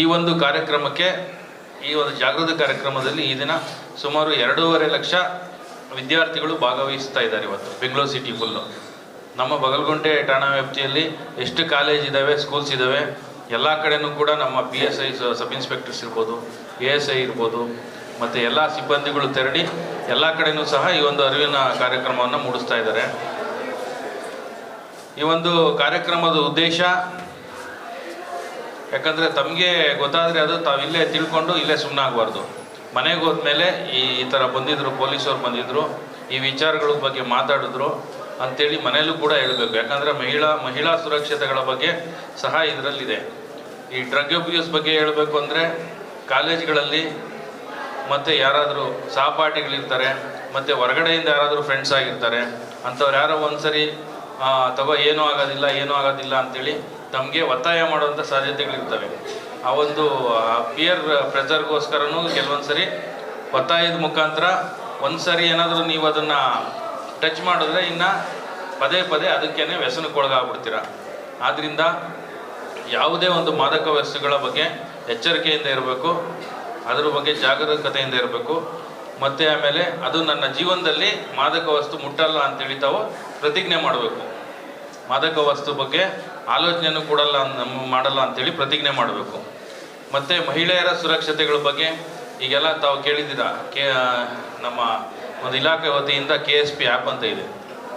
ಈ ಒಂದು ಕಾರ್ಯಕ್ರಮಕ್ಕೆ, ಈ ಒಂದು ಜಾಗೃತ ಕಾರ್ಯಕ್ರಮದಲ್ಲಿ ಈ ದಿನ ಸುಮಾರು ಎರಡೂವರೆ ಲಕ್ಷ ವಿದ್ಯಾರ್ಥಿಗಳು ಭಾಗವಹಿಸ್ತಾ ಇದ್ದಾರೆ ಇವತ್ತು, ಬೆಂಗಳೂರು ಸಿಟಿ ಫುಲ್ಲು ನಮ್ಮ ಬಗಲ್ಗುಂಟೆ ಠಾಣಾ ವ್ಯಾಪ್ತಿಯಲ್ಲಿ ಎಷ್ಟು ಕಾಲೇಜ್ ಇದ್ದಾವೆ ಸ್ಕೂಲ್ಸ್ ಇದ್ದಾವೆ ಎಲ್ಲ ಕಡೆಯೂ ಕೂಡ ನಮ್ಮ P S I sub inspectors ಇರ್ಬೋದು ಎ ಎಸ್ ಐ ಇರ್ಬೋದು, ಮತ್ತು ಎಲ್ಲ ಸಿಬ್ಬಂದಿಗಳು ತೆರಳಿ ಎಲ್ಲ ಕಡೆಯೂ ಸಹ ಈ ಒಂದು ಅರಿವಿನ ಕಾರ್ಯಕ್ರಮವನ್ನು ಮೂಡಿಸ್ತಾ ಇದ್ದಾರೆ. ಈ ಒಂದು ಕಾರ್ಯಕ್ರಮದ ಉದ್ದೇಶ ಯಾಕಂದರೆ ತಮಗೆ ಗೊತ್ತಾದರೆ ಅದು ತಾವು ಇಲ್ಲೇ ತಿಳ್ಕೊಂಡು ಇಲ್ಲೇ ಸುಮ್ಮನಾಗಬಾರ್ದು ಮನೆಗೆ ಹೋದ್ಮೇಲೆ ಈ ಥರ ಬಂದಿದ್ದರು ಪೊಲೀಸವ್ರು ಬಂದಿದ್ದರು ಈ ವಿಚಾರಗಳ ಬಗ್ಗೆ ಮಾತಾಡಿದ್ರು ಅಂಥೇಳಿ ಮನೆಯಲ್ಲೂ ಕೂಡ ಹೇಳಬೇಕು. ಯಾಕಂದರೆ ಮಹಿಳಾ ಮಹಿಳಾ ಸುರಕ್ಷತೆಗಳ ಬಗ್ಗೆ ಸಹ ಇದರಲ್ಲಿದೆ. ಈ ಡ್ರಗ್ ಅಬ್ಯೂಸ್ ಬಗ್ಗೆ ಹೇಳಬೇಕು ಅಂದರೆ ಕಾಲೇಜ್ಗಳಲ್ಲಿ ಮತ್ತು ಯಾರಾದರೂ ಸಹಪಾಠಿಗಳಿರ್ತಾರೆ ಮತ್ತು ಹೊರಗಡೆಯಿಂದ ಯಾರಾದರೂ ಫ್ರೆಂಡ್ಸ್ ಆಗಿರ್ತಾರೆ ಅಂಥವ್ರು ಯಾರೋ ಒಂದ್ಸರಿ ಆ, ತಗೋ, ಏನೂ ಆಗೋದಿಲ್ಲ ಏನೂ ಆಗೋದಿಲ್ಲ ಅಂತೇಳಿ ತಮಗೆ ಒತ್ತಾಯ ಮಾಡುವಂಥ ಸಾಧ್ಯತೆಗಳಿರ್ತವೆ. ಆ ಒಂದು ಪಿಯರ್ ಪ್ರೆಷರ್ಗೋಸ್ಕರನೂ ಕೆಲವೊಂದು ಸರಿ ಒತ್ತಾಯದ ಮುಖಾಂತರ ಒಂದು ಸರಿ ಏನಾದರೂ ನೀವು ಅದನ್ನು ಟಚ್ ಮಾಡಿದ್ರೆ ಇನ್ನು ಪದೇ ಪದೇ ಅದಕ್ಕೇನೆ ವ್ಯಸನಕ್ಕೊಳಗಾಗ್ಬಿಡ್ತೀರ. ಆದ್ದರಿಂದ ಯಾವುದೇ ಒಂದು ಮಾದಕ ವಸ್ತುಗಳ ಬಗ್ಗೆ ಎಚ್ಚರಿಕೆಯಿಂದ ಇರಬೇಕು. ಅದರ ಬಗ್ಗೆ ಜಾಗರೂಕತೆಯಿಂದ ಇರಬೇಕು. ಮತ್ತು ಆಮೇಲೆ ಅದು ನನ್ನ ಜೀವನದಲ್ಲಿ ಮಾದಕ ವಸ್ತು ಮುಟ್ಟಲ್ಲ ಅಂತೇಳಿ ತಾವು ಪ್ರತಿಜ್ಞೆ ಮಾಡಬೇಕು. ಮಾದಕ ವಸ್ತು ಬಗ್ಗೆ ಆಲೋಚನೆಯನ್ನು ಕೊಡಲ್ಲ ಮಾಡಲ್ಲ ಅಂತೇಳಿ ಪ್ರತಿಜ್ಞೆ ಮಾಡಬೇಕು. ಮತ್ತು ಮಹಿಳೆಯರ ಸುರಕ್ಷತೆಗಳ ಬಗ್ಗೆ ಈಗೆಲ್ಲ ತಾವು ಕೇಳಿದ್ದೀರಾ? ಕೆ ನಮ್ಮ ಒಂದು ಇಲಾಖೆ ವತಿಯಿಂದ ಕೆ ಎಸ್ ಪಿ ಆ್ಯಪ್ ಅಂತ ಇದೆ.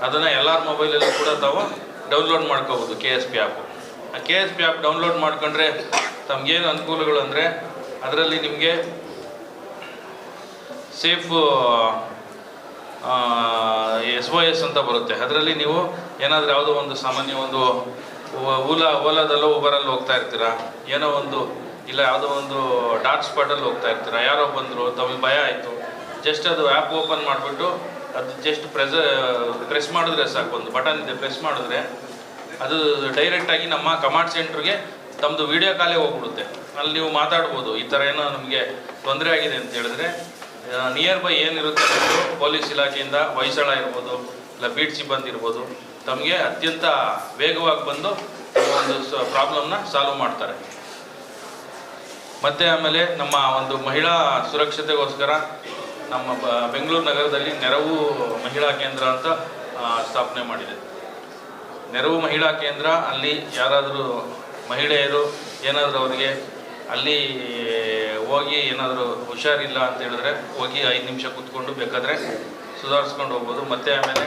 ಅದನ್ನು ಎಲ್ಲರ ಮೊಬೈಲಲ್ಲೂ ಕೂಡ ತಾವು ಡೌನ್ಲೋಡ್ ಮಾಡ್ಕೋಬೋದು ಕೆ ಎಸ್ ಪಿ ಆ್ಯಪು. ಆ K S P app download ಮಾಡ್ಕೊಂಡ್ರೆ ತಮಗೇನು ಅನುಕೂಲಗಳು ಅಂದರೆ ಅದರಲ್ಲಿ ನಿಮಗೆ ಸೇಫ್ ಎಸ್ ಒ ಎಸ್ ಅಂತ ಬರುತ್ತೆ. ಅದರಲ್ಲಿ ನೀವು ಏನಾದರೂ ಯಾವುದೋ ಒಂದು ಸಾಮಾನ್ಯ ಒಂದು ಓಲಾ ಓಲಾದಲ್ಲೋ ಊಬರಲ್ಲಿ ಹೋಗ್ತಾ ಇರ್ತೀರಾ? ಏನೋ ಒಂದು, ಇಲ್ಲ ಯಾವುದೋ ಒಂದು ಡಾರ್ಕ್ ಸ್ಪಾಟಲ್ಲಿ ಹೋಗ್ತಾ ಇರ್ತೀರಾ? ಯಾರೋ ಬಂದರು, ತಮಗೆ ಭಯ ಆಯಿತು. ಜಸ್ಟ್ ಅದು ಆ್ಯಪ್ ಓಪನ್ ಮಾಡಿಬಿಟ್ಟು ಅದು ಜಸ್ಟ್ ಪ್ರೆಸ್ ಪ್ರೆಸ್ ಮಾಡಿದ್ರೆ ಸಾಕು. ಒಂದು ಬಟನ್ ಇದೆ ಪ್ರೆಸ್ ಮಾಡಿದ್ರೆ ಅದು ಡೈರೆಕ್ಟಾಗಿ ನಮ್ಮ ಕಮಾಂಡ್ ಸೆಂಟ್ರಿಗೆ ತಮ್ಮದು ವಿಡಿಯೋ ಕಾಲೇ ಹೋಗ್ಬಿಡುತ್ತೆ. ಅಲ್ಲಿ ನೀವು ಮಾತಾಡ್ಬೋದು. ಈ ಥರ ಏನೋ ನಮಗೆ ತೊಂದರೆ ಆಗಿದೆ ಅಂತ ಹೇಳಿದ್ರೆ ನಿಯರ್ ಬೈ ಏನಿರುತ್ತೆ ಪೊಲೀಸ್ ಇಲಾಖೆಯಿಂದ ಹೊಯ್ಸಳ ಇರ್ಬೋದು, ಇಲ್ಲ ಬೀಟ್ ಸಿಬ್ಬಂದಿ ಇರ್ಬೋದು, ತಮಗೆ ಅತ್ಯಂತ ವೇಗವಾಗಿ ಬಂದು ಒಂದು ಪ್ರಾಬ್ಲಮ್ನ ಸಾಲ್ವ್ ಮಾಡ್ತಾರೆ. ಮತ್ತು ಆಮೇಲೆ ನಮ್ಮ ಒಂದು ಮಹಿಳಾ ಸುರಕ್ಷತೆಗೋಸ್ಕರ ನಮ್ಮ ಬೆಂಗಳೂರು ನಗರದಲ್ಲಿ ನೆರವು ಮಹಿಳಾ ಕೇಂದ್ರ ಅಂತ ಸ್ಥಾಪನೆ ಮಾಡಿದೆ. ನೆರವು ಮಹಿಳಾ ಕೇಂದ್ರ, ಅಲ್ಲಿ ಯಾರಾದರೂ ಮಹಿಳೆಯರು, ಏನಾದರೂ ಅವರಿಗೆ ಅಲ್ಲಿ ಹೋಗಿ ಏನಾದರೂ ಹುಷಾರಿಲ್ಲ ಅಂತ ಹೇಳಿದ್ರೆ ಹೋಗಿ ಐದು ನಿಮಿಷ ಕೂತ್ಕೊಂಡು ಬೇಕಾದರೆ ಸುಧಾರಿಸ್ಕೊಂಡು ಹೋಗ್ಬೋದು. ಮತ್ತು ಆಮೇಲೆ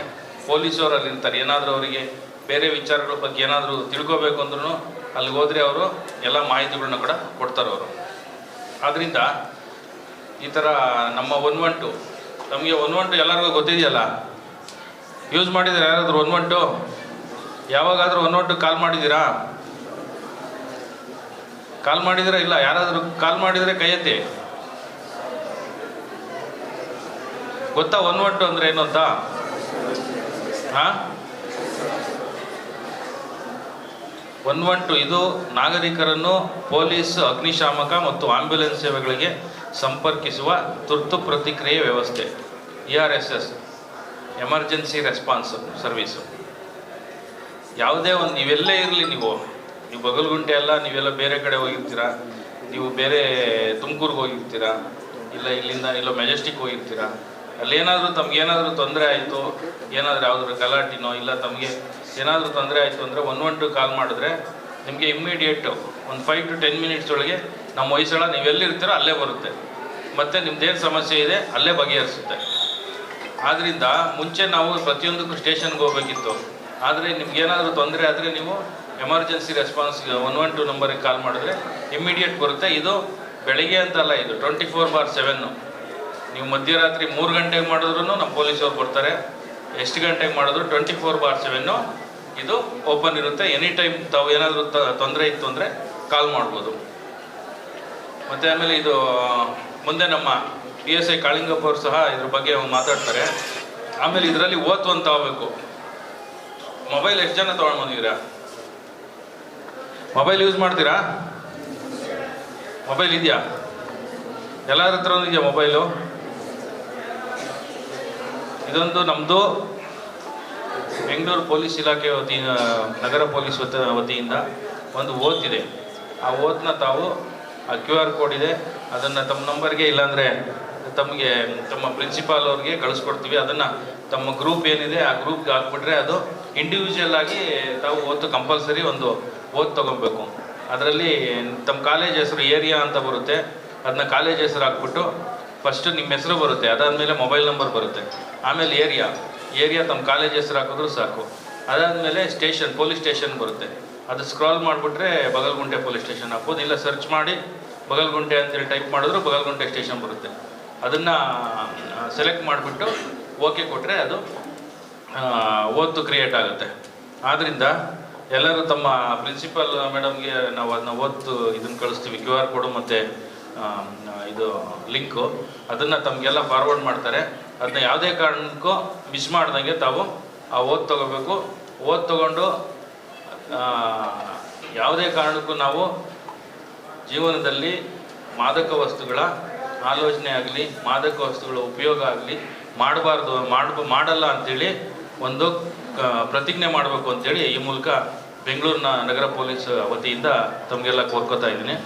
ಪೊಲೀಸರು ಅಲ್ಲಿ ಇರ್ತಾರೆ. ಏನಾದರೂ ಅವರಿಗೆ ಬೇರೆ ವಿಚಾರಗಳ ಬಗ್ಗೆ ಏನಾದರೂ ತಿಳ್ಕೋಬೇಕು ಅಂದ್ರೂ ಅಲ್ಲಿಗೆ ಹೋದರೆ ಅವರು ಎಲ್ಲ ಮಾಹಿತಿಗಳನ್ನ ಕೂಡ ಕೊಡ್ತಾರೆ ಅವರು. ಆದ್ದರಿಂದ ಈ ಥರ ನಮ್ಮ ಒನ್ ಒನ್ ಟು, ನಮಗೆ ಒನ್ ಒನ್ ಟು ಎಲ್ಲರಿಗೂ ಗೊತ್ತಿದೆಯಲ್ಲ? ಯೂಸ್ ಮಾಡಿದ್ರೆ ಯಾರಾದರೂ ಒನ್ ಒನ್ ಟು? ಯಾವಾಗಾದರೂ ಒನ್ ಒನ್ ಟು ಕಾಲ್ ಮಾಡಿದ್ದೀರಾ? ಕಾಲ್ ಮಾಡಿದ್ರೆ ಇಲ್ಲ, ಯಾರಾದರೂ ಕಾಲ್ ಮಾಡಿದರೆ ಕೈ ಎತ್ತಿ ಗೊತ್ತಾ ಒನ್ ಒನ್ ಟು ಅಂದ್ರೆ ಏನು ಅಂತ? ಹಾ? ಒನ್ ಒನ್ ಇದು ನಾಗರಿಕರನ್ನು ಪೊಲೀಸ್, ಅಗ್ನಿಶಾಮಕ ಮತ್ತು ಆಂಬ್ಯುಲೆನ್ಸ್ ಸೇವೆಗಳಿಗೆ ಸಂಪರ್ಕಿಸುವ ತುರ್ತು ಪ್ರತಿಕ್ರಿಯೆ ವ್ಯವಸ್ಥೆ. E R S S emergency response service ಯಾವುದೇ ಒಂದು ನೀವೆಲ್ಲೇ ಇರಲಿ ನೀವು. ನೀವು ಬಗಲ್ಗುಂಟೆ ಎಲ್ಲ ನೀವೆಲ್ಲ ಬೇರೆ ಕಡೆ ಹೋಗಿರ್ತೀರಾ? ನೀವು ಬೇರೆ ತುಮಕೂರಿಗೆ ಹೋಗಿರ್ತೀರಾ? ಇಲ್ಲ ಇಲ್ಲಿಂದ ಇಲ್ಲ ಮೆಜೆಸ್ಟಿಕ್ ಹೋಗಿರ್ತೀರಾ? ಅಲ್ಲೇನಾದರೂ ತಮಗೇನಾದರೂ ತೊಂದರೆ ಆಯಿತು? ಏನಾದರೂ ಯಾವುದಾದ್ರು ಗಲಾಟಿನೋ, ಇಲ್ಲ ತಮಗೆ ಏನಾದರೂ ತೊಂದರೆ ಆಯಿತು ಅಂದರೆ ಒನ್ ಒನ್ ಟು ಕಾಲ್ ಮಾಡಿದ್ರೆ ನಿಮಗೆ ಇಮ್ಮಿಡಿಯೇಟು ಒಂದು ಫೈವ್ ಟು ಟೆನ್ ಮಿನಿಟ್ಸ್ ಒಳಗೆ ನಮ್ಮ ಹೊಯ್ಸಳ, ನೀವು ಎಲ್ಲಿರ್ತೀರೋ ಅಲ್ಲೇ ಬರುತ್ತೆ. ಮತ್ತು ನಿಮ್ದೇನು ಸಮಸ್ಯೆ ಇದೆ, ಅಲ್ಲೇ ಬಗೆಹರಿಸುತ್ತೆ. ಆದ್ದರಿಂದ ಮುಂಚೆ ನಾವು ಪ್ರತಿಯೊಂದಕ್ಕೂ ಸ್ಟೇಷನ್ಗೆ ಹೋಗಬೇಕಿತ್ತು. ಆದರೆ ನಿಮ್ಗೇನಾದರೂ ತೊಂದರೆ ಆದರೆ ನೀವು emergency response one one two ನಂಬರಿಗೆ ಕಾಲ್ ಮಾಡಿದ್ರೆ ಇಮ್ಮಿಡಿಯೇಟ್ ಬರುತ್ತೆ. ಇದು ಬೆಳಿಗ್ಗೆ ಅಂತಲ್ಲ, ಇದು ಟ್ವೆಂಟಿ ಫೋರ್ ಬಾರ್ ಸೆವೆನ್ನು ನೀವು ಮಧ್ಯರಾತ್ರಿ ಮೂರು ಗಂಟೆಗೆ ಮಾಡಿದ್ರು ನಮ್ಮ ಪೊಲೀಸವ್ರು ಬರ್ತಾರೆ ಎಷ್ಟು ಗಂಟೆಗೆ ಮಾಡಿದ್ರು? ಟ್ವೆಂಟಿ ಫೋರ್ ಬಾರ್ ಸೆವೆನ್ನು ಇದು ಓಪನ್ ಇರುತ್ತೆ. ಎನಿ ಟೈಮ್ ತಾವು ಏನಾದರೂ ತೊಂದರೆ ಇತ್ತು ಅಂದರೆ ಕಾಲ್ ಮಾಡ್ಬೋದು. ಮತ್ತು ಆಮೇಲೆ ಇದು, ಮುಂದೆ ನಮ್ಮ ಪಿ ಎಸ್ ಐ ಕಾಳಿಂಗಪ್ಪ ಅವರು ಸಹ ಇದ್ರ ಬಗ್ಗೆ ಮಾತಾಡ್ತಾರೆ. ಆಮೇಲೆ ಇದರಲ್ಲಿ ಓದು ಅಂತ ಆಗಬೇಕು ಮೊಬೈಲ್ ಎಷ್ಟು ಜನ ತೊಗೊಂಡು ಬಂದಿದ್ದೀರಾ? ಮೊಬೈಲ್ ಯೂಸ್ ಮಾಡ್ತೀರಾ? ಮೊಬೈಲ್ ಇದೆಯಾ? ಎಲ್ಲರ ಹತ್ರ ಇದೆಯಾ ಮೊಬೈಲು ಇದೊಂದು ನಮ್ಮದು ಬೆಂಗಳೂರು ಪೊಲೀಸ್ ಇಲಾಖೆ ವತಿಯಿಂದ, ನಗರ ಪೊಲೀಸ್ ವತ, ವತಿಯಿಂದ ಒಂದು ಓತ್ ಇದೆ. ಆ ಓತ್ನ ತಾವು, ಆ ಕ್ಯೂ ಆರ್ ಕೋಡ್ ಇದೆ. ಅದನ್ನು ತಮ್ಮ ನಂಬರ್ಗೆ ಇಲ್ಲಾಂದರೆ ತಮಗೆ, ತಮ್ಮ ಪ್ರಿನ್ಸಿಪಾಲ್ ಅವ್ರಿಗೆ ಕಳಿಸ್ಕೊಡ್ತೀವಿ. ಅದನ್ನು ತಮ್ಮ ಗ್ರೂಪ್ ಏನಿದೆ, ಆ ಗ್ರೂಪ್ಗೆ ಹಾಕ್ಬಿಟ್ರೆ ಅದು ಇಂಡಿವಿಜುವಲ್ ಆಗಿ ತಾವು ಓದು ಕಂಪಲ್ಸರಿ ಒಂದು ಓದ್ ತೊಗೊಬೇಕು ಅದರಲ್ಲಿ ತಮ್ಮ ಕಾಲೇಜ್ ಹೆಸರು ಏರಿಯಾ ಅಂತ ಬರುತ್ತೆ. ಅದನ್ನ ಕಾಲೇಜ್ ಹೆಸರು ಹಾಕ್ಬಿಟ್ಟು ಫಸ್ಟ್ ನಿಮ್ಮ ಹೆಸರು ಬರುತ್ತೆ. ಅದಾದಮೇಲೆ ಮೊಬೈಲ್ ನಂಬರ್ ಬರುತ್ತೆ. ಆಮೇಲೆ ಏರಿಯಾ. ಏರಿಯಾ ತಮ್ಮ ಕಾಲೇಜ್ ಹೆಸರು ಹಾಕಿದ್ರು ಸಾಕು. ಅದಾದಮೇಲೆ ಸ್ಟೇಷನ್ ಪೊಲೀಸ್ ಸ್ಟೇಷನ್ ಬರುತ್ತೆ. ಅದು ಸ್ಕ್ರಾಲ್ ಮಾಡಿಬಿಟ್ರೆ ಬಗಲ್ಗುಂಟೆ ಪೊಲೀಸ್ ಸ್ಟೇಷನ್ ಹಾಕ್ಬೋದು. ಇಲ್ಲ ಸರ್ಚ್ ಮಾಡಿ ಬಗಲ್ಗುಂಟೆ ಅಂತೇಳಿ ಟೈಪ್ ಮಾಡಿದ್ರು ಬಗಲ್ಗುಂಟೆ ಸ್ಟೇಷನ್ ಬರುತ್ತೆ. ಅದನ್ನು ಸೆಲೆಕ್ಟ್ ಮಾಡಿಬಿಟ್ಟು ಓಕೆ ಕೊಟ್ಟರೆ ಅದು ಓದ್ತು ಕ್ರಿಯೇಟ್ ಆಗುತ್ತೆ. ಆದ್ದರಿಂದ ಎಲ್ಲರೂ ತಮ್ಮ ಪ್ರಿನ್ಸಿಪಲ್ ಮೇಡಮ್ಗೆ ನಾವು ಅದನ್ನ ಓದ್ತು ಇದನ್ನು ಕಳಿಸ್ತೀವಿ ಕ್ಯೂ ಆರ್ ಕೋಡು ಮತ್ತು ಇದು ಲಿಂಕು ಅದನ್ನು ತಮಗೆಲ್ಲ ಫಾರ್ವರ್ಡ್ ಮಾಡ್ತಾರೆ. ಅದನ್ನ ಯಾವುದೇ ಕಾರಣಕ್ಕೂ ಮಿಸ್ ಮಾಡ್ದಂಗೆ ತಾವು ಆ ಓದ್ ತಗೋಬೇಕು. ಓದ್ ತಗೊಂಡು ಯಾವುದೇ ಕಾರಣಕ್ಕೂ ನಾವು ಜೀವನದಲ್ಲಿ ಮಾದಕ ವಸ್ತುಗಳ ಆಲೋಚನೆ ಆಗಲಿ, ಮಾದಕ ವಸ್ತುಗಳ ಉಪಯೋಗ ಆಗಲಿ ಮಾಡಬಾರ್ದು ಮಾಡ ಮಾಡಲ್ಲ ಅಂತೇಳಿ ಒಂದು ಪ್ರತಿಜ್ಞೆ ಮಾಡಬೇಕು ಅಂತೇಳಿ ಈ ಮೂಲಕ ಬೆಂಗಳೂರಿನ ನಗರ ಪೊಲೀಸ್ ವತಿಯಿಂದ ತಮಗೆಲ್ಲ ಕೋರ್ಕೋತಾ ಇದ್ದೀನಿ.